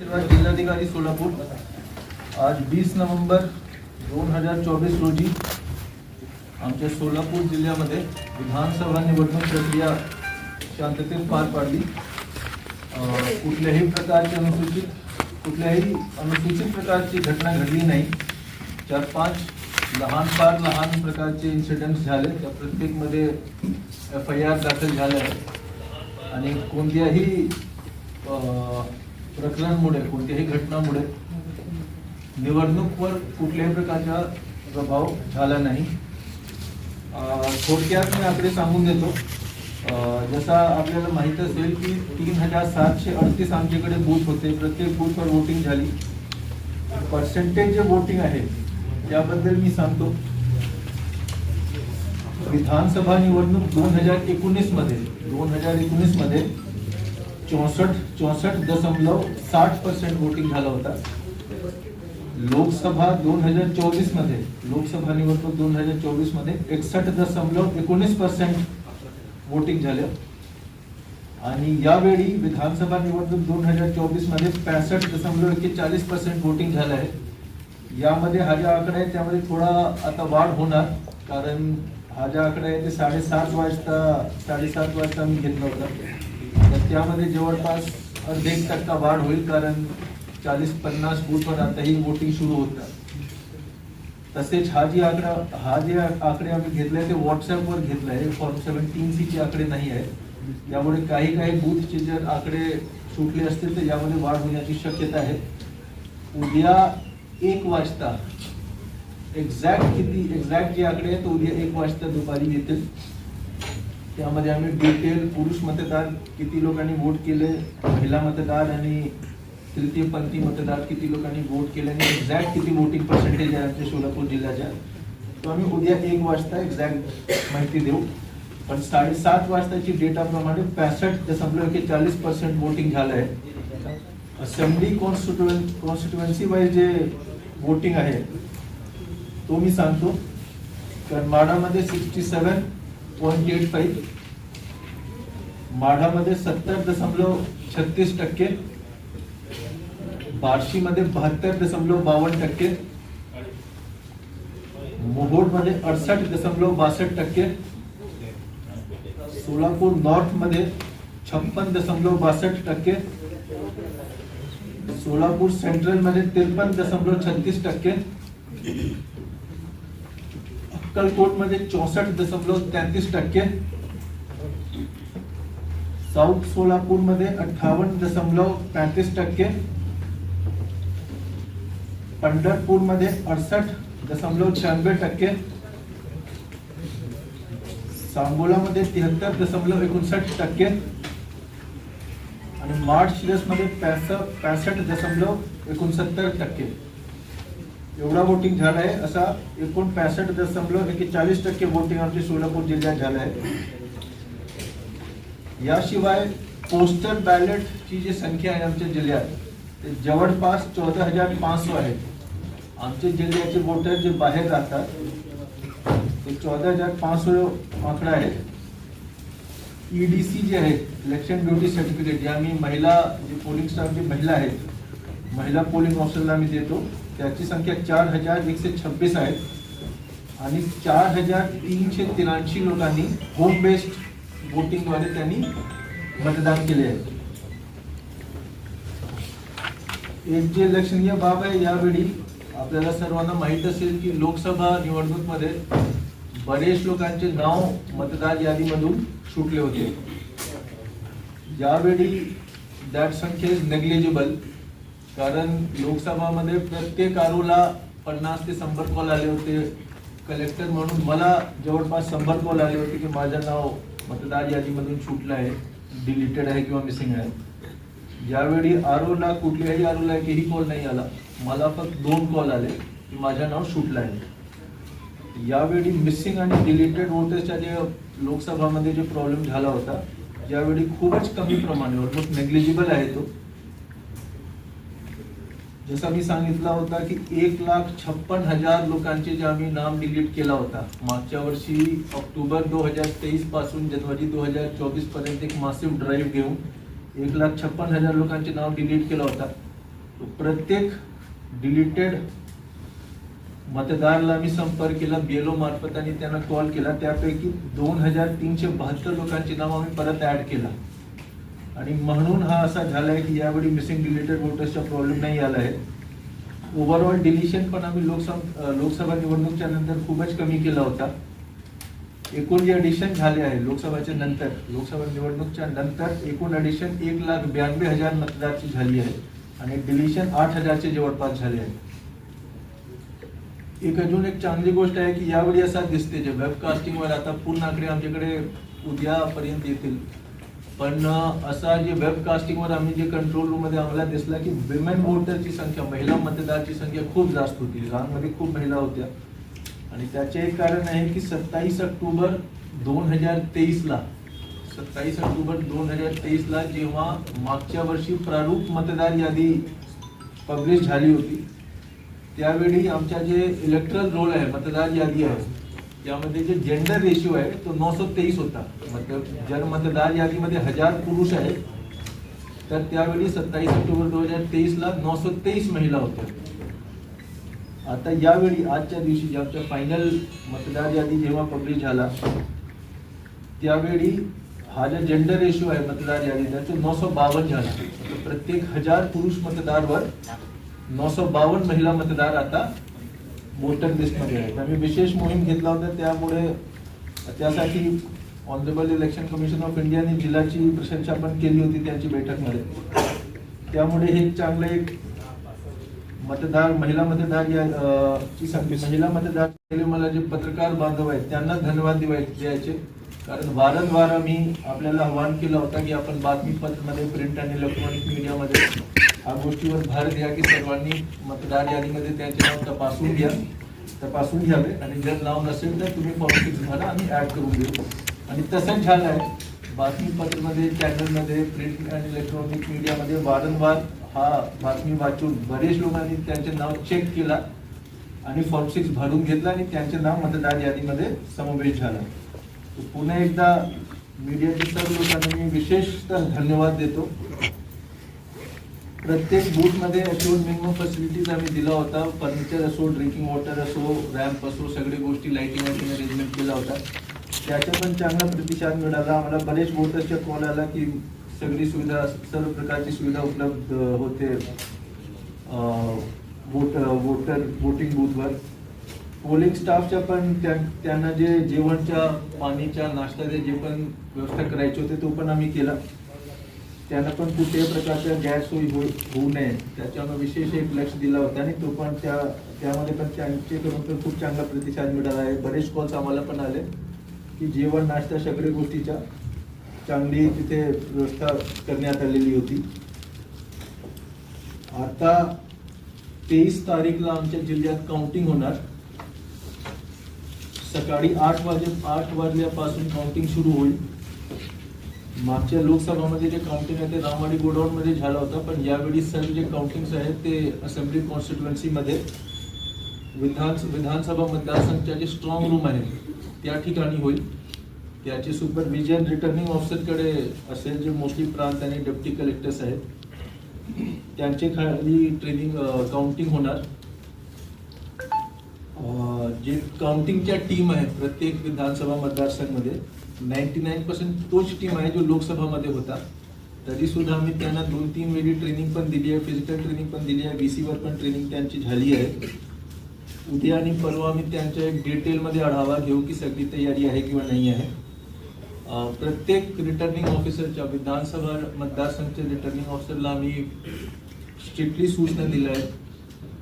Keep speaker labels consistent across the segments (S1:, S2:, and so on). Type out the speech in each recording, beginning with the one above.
S1: जिल्हाधिकारी सोलापूर. आज वीस नोव्हेंबर दोन हजार चोवीस रोजी आमच्या सोलापूर जिल्ह्यामध्ये विधानसभा निवडणूक प्रक्रिया शांततेत पार पाडली. कुठल्याही प्रकारची अनुसूचित कुठल्याही अनुसूचित प्रकारची घटना घडली नाही. चार पाच लहान फार लहान प्रकारचे इन्सिडेंट्स झाले. त्या प्रत्येकमध्ये एफ आय आर दाखल झाले आणि कोणत्याही प्रकरणामुळे कोणत्याही घटनामुळे निवडणूकवर कुठल्याही प्रकारचा प्रभाव झाला नाही. थोडक्यात मी आकडे सांगून देतो. जसा आपल्याला माहीत असेल की तीन हजार सातशे अडतीस आमच्याकडे बूथ होते. प्रत्येक बूथवर वोटिंग झाली. पर्सेंटेज जे वोटिंग आहे त्याबद्दल मी सांगतो. विधानसभा निवडणूक दोन हजार एकोणीसमध्ये दोन हजार एकोणीसमध्ये चौसष्ट चौसष्ट दशमलव साठ पर्सेंट वोटिंग झाला होता. लोकसभा दोन हजार चोवीसमध्ये लोकसभा निवडणूक दोन हजार चोवीसमध्ये एकसष्ट दशमलव एकोणीस पर्सेंट वोटिंग झालं. आणि यावेळी विधानसभा निवडणूक दोन हजार चोवीसमध्ये पॅसष्ट दशमलव एक्केचाळीस पर्सेंट वोटिंग झालं आहे. यामध्ये हा जो आकडा आहे त्यामध्ये थोडा आता वाढ होणार कारण हा जो आकडा आहे ते साडेसात वाजता साडेसात वाजता मी घेतला होता. त्यामध्ये जवळपास अर्धे एक टक्का वाढ होईल कारण चाळीस पन्नास बूथवर आताही वोटिंग सुरू होतात तसेच हा जी आकडा हा जे आकडे आम्ही घेतले ते व्हॉट्सअपवर घेतलं आहे. फॉर्म सेव्हन्टीन सी चे आकडे नाही आहे त्यामुळे काही काही बूथचे जर आकडे सुटले असतील तर यामध्ये वाढ होण्याची शक्यता आहे. उद्या एक वाजता एक्झॅक्ट किती एक्झॅक्ट जे आकडे आहेत उद्या एक वाजता दुपारी येतील. त्यामध्ये आम्ही डिटेल पुरुष मतदार किती लोकांनी वोट केले महिला मतदार आणि तृतीयपंथी मतदार किती लोकांनी वोट केले आणि एक्झॅक्ट किती वोटिंग पर्सेंटेज आहे आमच्या सोलापूर जिल्ह्याच्या. तो आम्ही उद्या एक वाजता एक्झॅक्ट माहिती देऊ. पण साडेसात वाजताची डेटाप्रमाणे पॅसष्ट दशमलव चाळीस पर्सेंट वोटिंग झालं आहे असेंब्ली कॉन्स्टिट्युएन कॉन्स्टिट्युएन्सी वाईज जे वोटिंग आहे तो मी सांगतो. करमाडामध्ये sixty seven point eight five माढामध्ये सत्तर दशमलव छत्तीस टक्के बार्शीमध्ये बहात्तर दशमलव बावन्न टक्के मोहोडमध्ये अडसष्ट दशमलव बासष्ट टक्के सोलापूर नॉर्थमध्ये छप्पन दशमलव बासष्ट टक्के सोलापूर सेंट्रलमध्ये त्रेपन्न दशमलव छत्तीस टक्के अक्कलकोटमध्ये चौसष्ट दशमलव तेहतीस टक्के. साऊथ सोलापूरमध्ये अठ्ठावन्न दशमलव पॅतीस टक्के. पंढरपूरमध्ये अडसष्ट दशमलव शहाण्णव टक्के. सांगोलामध्ये तिहत्तर दशमलव एकोणसाठ टक्के. आणि मार्च मध्ये पॅसष्ट पॅसष्ट दशमलव एकोणसत्तर टक्के. एवढा वोटिंग झाला आहे असा एकूण पॅसष्ट दशमलव एकेचाळीस टक्के वोटिंग आमच्या सोलापूर जिल्ह्यात झालं आहे याशिवाय पोस्टल बॅलेटची जी संख्या आहे आमच्या जिल्ह्यात ते जवळपास चौदा हजार पाचशे आहे. आमच्या जिल्ह्याचे वोटर जे बाहेर राहतात ते चौदा हजार पाचशे आकडा आहे ईडीसी जे आहे इलेक्शन ड्युटी सर्टिफिकेट जे आम्ही महिला जे पोलिंग स्टाफ जे महिला आहेत महिला पोलिंग ऑफिसरला आम्ही देतो. त्याची संख्या चार हजार एकशे छब्बीस आहे. आणि चार हजार तीनशे त्र्याऐंशी लोकांनी होम बेस्ड वोटिंगद्वारे त्यांनी मतदान केले आहे. एक जे लक्षणीय बाब आहे यावेळी आपल्याला सर्वांना माहीत असेल की लोकसभा निवडणूकमध्ये बरेच लोकांचे नाव मतदार यादीमधून सुटले होते. यावेळी दॅट संख्या इज नेग्लिजिबल कारण लोकसभामध्ये प्रत्येक आरोला पन्नास ते शंभर कॉल आले होते. कलेक्टर म्हणून मला जवळपास शंभर कॉल आले होते की माझं नाव मतदार यादीमधून सुटलं आहे डिलीटेड आहे किंवा मिसिंग आहे. ज्यावेळी आरोला कुठल्याही आरोला एकही कॉल नाही आला मला फक्त दोन कॉल आले की माझं नाव सुटलं आहे. यावेळी मिसिंग आणि डिलीटेड वोटर्सच्या जे लोकसभामध्ये जे प्रॉब्लेम झाला होता यावेळी खूपच कमी प्रमाणे ऑलमोस्ट नेग्लिजिबल आहे तो जसं मी सांगितला होता की एक लाख छप्पन हजार लोकांचे जे आम्ही नाम डिलीट केला होता. मागच्या वर्षी ऑक्टोबर दो हजार तेवीसपासून जानेवारी दो हजार चोवीसपर्यंत एक मासिव ड्राईव्ह घेऊन एक लाख छप्पन हजार लोकांचे नाव डिलीट केला होता. प्रत्येक डिलीटेड मतदारला आम्ही संपर्क केला बीएलओ मार्फत आणि त्यांना कॉल केला. त्यापैकी दोन हजार तीनशे बहात्तर लोकांचे नाव आम्ही परत ऍड केला. आणि म्हणून हा असा झाला आहे की यावेळी मिसिंग रिलेटेड वोटर्सचा प्रॉब्लेम नाही आला आहे. ओव्हरऑल डिलिशन पण आम्ही लोकसभा लोकसभा निवडणूकच्या नंतर खूपच कमी केला होता. एकूण जे ॲडिशन झाले आहे लोकसभाच्या नंतर लोकसभा निवडणूकच्या नंतर एकूण ॲडिशन एक लाख ब्याण्णवे हजार मतदारची झाली आहे आणि डिलिशन आठ हजारचे जवळपास झाले आहे. एक अजून एक चांगली गोष्ट आहे की यावेळी असा दिसते जे वेबकास्टिंगवर आता पूर्ण आकडे आमच्याकडे उद्यापर्यंत येतील. पण असा जे वेबकास्टिंगवर आम्ही जे कंट्रोल रूममध्ये आम्हाला दिसला की विमेन वोटरची संख्या महिला मतदारची संख्या खूप जास्त होती. लहानमध्ये खूप महिला होत्या. आणि त्याचे एक कारण आहे की सत्तावीस ऑक्टोबर दोन हजार तेवीसला सत्तावीस ऑक्टोबर दोन हजार तेवीसला जेव्हा मागच्या वर्षी प्रारूप मतदार यादी पब्लिश झाली होती त्यावेळी आमच्या जे इलेक्ट्रल रोल आहे मतदार यादी आहे त्यामध्ये जे जेंडर रेशिओ आहे तो नऊशे तेवीस होता. मतलब जर मतदार यादीमध्ये हजार पुरुष आहेत. तर त्यावेळी सत्तावीस ऑक्टोबर दोन हजार तेवीसला नऊशे तेवीस महिला होत्या. आता यावेळी आजच्या दिवशी ज्या फायनल मतदार यादी जेव्हा पब्लिश झाला त्यावेळी हा जो जेंडर रेशिओ आहे मतदार यादीचा तो नऊशे बावन्न झाला. प्रत्येक हजार पुरुष मतदारवर नऊशे बावन्न महिला मतदार आता वोटर लिस्टमध्ये आहेत आम्ही विशेष मोहीम घेतला होता त्यामुळे त्यासाठी ऑनरेबल इलेक्शन कमिशन ऑफ इंडियाने जिल्ह्याची प्रशंसा पण केली होती त्यांची बैठकमध्ये. त्यामुळे हे एक चांगलं एक मतदार महिला मतदार या ची संख्या महिला मतदार मला जे पत्रकार बांधव आहेत त्यांना धन्यवाद द्यायचे. कारण वारंवार आम्ही आपल्याला आव्हान केलं होतं की आपण बातमीपत्रामध्ये प्रिंट आणि इलेक्ट्रॉनिक मीडियामध्ये ह्या गोष्टीवर भर द्या की सर्वांनी मतदार यादीमध्ये त्यांचे नाव तपासून घ्या तपासून घ्यावे. आणि जर नाव नसेल तर तुम्ही फॉर्म सिक्स भरा आम्ही ॲड करून देऊ. आणि तसंच झालं आहे बातमीपत्रामध्ये चॅनलमध्ये प्रिंट आणि इलेक्ट्रॉनिक मीडियामध्ये वारंवार हा बातमी वाचून बरेच लोकांनी त्यांचे नाव चेक केला आणि फॉर्म सिक्स भरून घेतला आणि त्यांचे नाव मतदार यादीमध्ये समावेश झाला. पुन्हा एकदा मीडियाच्या सर्व लोकांना मी विशेषतः धन्यवाद देतो. प्रत्येक बूथमध्ये अशोर मिनिमम फॅसिलिटीज आम्ही दिला होता. फर्निचर असो ड्रिंकिंग वॉटर असो रॅम्प असो सगळे गोष्टी लाईटिंग वाईटिंग अरेंजमेंट केला होता. त्याचा पण चांगला प्रतिसाद मिळाला. आम्हाला बरेच वोटर्सच्या कॉल आला की सगळी सुविधा सर्व प्रकारची सुविधा उपलब्ध होते वोट वोटर वोटिंग बूथवर पोलिंग स्टाफच्या पण त्यांना जे जेवणच्या पाणीच्या नाश्त्याचे जे पण व्यवस्था करायची होती तो पण आम्ही केला. त्यांना पण कुठल्याही प्रकारच्या गॅस हो होऊ नये. त्याच्यावर विशेष एक लक्ष दिला होता आणि तो पण त्या त्यामध्ये पण त्यांचेकडून पण खूप चांगला प्रतिसाद मिळाला आहे. बरेच कॉल्स आम्हाला पण आले की जेवण नाश्ता सगळ्या गोष्टीच्या चांगली तिथे व्यवस्था करण्यात आलेली होती. आता तेवीस तारीखला आमच्या जिल्ह्यात काउंटिंग होणार. सकाळी आठ वाजे आठ वाजल्यापासून काउंटिंग सुरू होईल. मागच्या लोकसभामध्ये जे काउंटिंग आहे ते रामवाडी गोडाऊनमध्ये झाला झालं होतं पण यावेळी सर्व जे काउंटिंग्स आहेत ते असेंब्ली कॉन्स्टिट्युएन्सीमध्ये विधान विधानसभा मतदारसंघाचे स्ट्रॉंग रूम आहे त्या ठिकाणी होईल. त्याचे सुपरविजन रिटर्निंग ऑफिसरकडे असेल जे मोस्टली प्रांत आणि डेप्टी कलेक्टर्स आहेत. त्यांचे खाली ट्रेनिंग काउंटिंग होणार. जे काउंटिंगच्या टीम आहे प्रत्येक विधानसभा मतदारसंघमध्ये नाईन्टी नाईन पर्सेंट तोच टीम आहे जो लोकसभामध्ये होता. तरी सुद्धा आम्ही त्यांना दोन तीन वेळी ट्रेनिंग पण दिली आहे फिजिकल ट्रेनिंग पण दिली आहे बी वर पण ट्रेनिंग त्यांची झाली आहे. उद्या आणि परवा आम्ही त्यांच्या एक डिटेलमध्ये आढावा घेऊ की सगळी तयारी आहे किंवा नाही आहे. प्रत्येक रिटर्निंग ऑफिसरच्या विधानसभा मतदारसंघच्या रिटर्निंग ऑफिसरला आम्ही स्ट्रिक्टली सूचना दिल्या आहेत.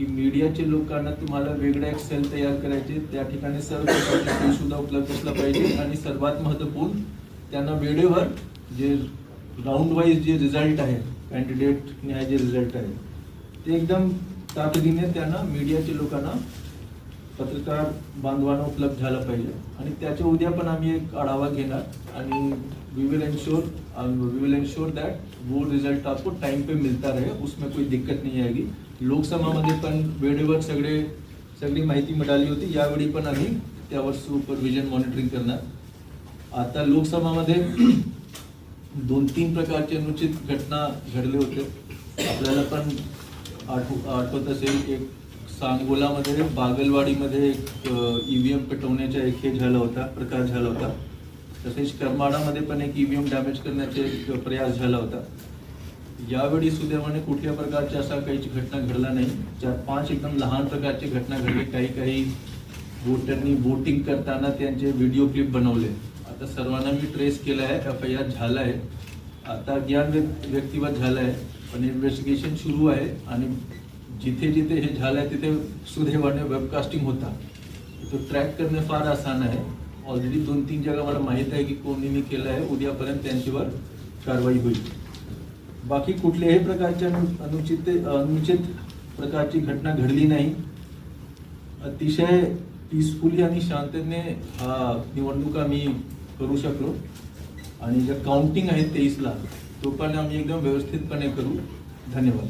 S1: की मीडियाच्या लोकांना तुम्हाला वेगळ्या एक सेल तयार करायचे त्या ठिकाणी सर्व सुद्धा उपलब्ध असला पाहिजे. आणि सर्वात महत्त्वपूर्ण त्यांना वेळेवर जे राऊंड वाईज जे रिझल्ट आहे कॅन्डिडेट न्याय जे रिझल्ट आहे ते एकदम तातडीने त्यांना मीडियाच्या लोकांना पत्रकार बांधवांना उपलब्ध झाला पाहिजे. आणि त्याच्या उद्या पण आम्ही एक आढावा घेणार. आणि we will ensure we will ensure that वो रिजल्ट आपको टाइम पे मिलता रहे उसमें कोई दिक्कत नहीं आएगी. लोकसभामध्ये पण वेळेवर सगळे सगळी माहिती मिळाली होती. यावेळी पण आम्ही त्यावर सुपरविजन मॉनिटरिंग करणार. आता लोकसभामध्ये दोन तीन प्रकारचे अनुचित घटना घडले होते. आपल्याला पण
S2: आठव आठवत असेल एक सांगोलामध्ये बागलवाडीमध्ये एक ईव्हीएम पेटवण्याचा एक हे झाला होता प्रकार झाला होता. तसेच करमाडामध्ये पण एक ईव्हीएम डॅमेज करण्याचा एक प्रयास झाला होता. यावेळी सुदैवाने कुठल्या प्रकारच्या अशा काही घटना घडल्या नाही. चार पाच एकदम लहान प्रकारची घटना घडली. काही काही वोटरनी वोटिंग करताना त्यांचे व्हिडिओ क्लिप बनवले. आता सर्वांना मी ट्रेस केला आहे. एफ आय आर झाला आहे. आता ज्ञान व्यक्तिगत झालं आहे. पण इन्व्हेस्टिगेशन सुरू आहे. आणि जिथे जिथे हे झालं आहे तिथे सुदैवाने वेबकास्टिंग होता. तो ट्रॅक करणे फार आसान आहे. ऑलरेडी दोन तीन जागा मला माहीत आहे की कोणीने केलं आहे. उद्यापर्यंत त्यांच्यावर कारवाई होईल. बाकी कुठल्याही प्रकारच्या अनुचित अनुचित प्रकारची घटना घडली नाही. अतिशय पीसफुली आणि शांततेने हा निवडणूक आम्ही करू शकलो. आणि ज्या काउंटिंग आहे तेईसला तो पण आम्ही एकदम व्यवस्थितपणे करू. धन्यवाद.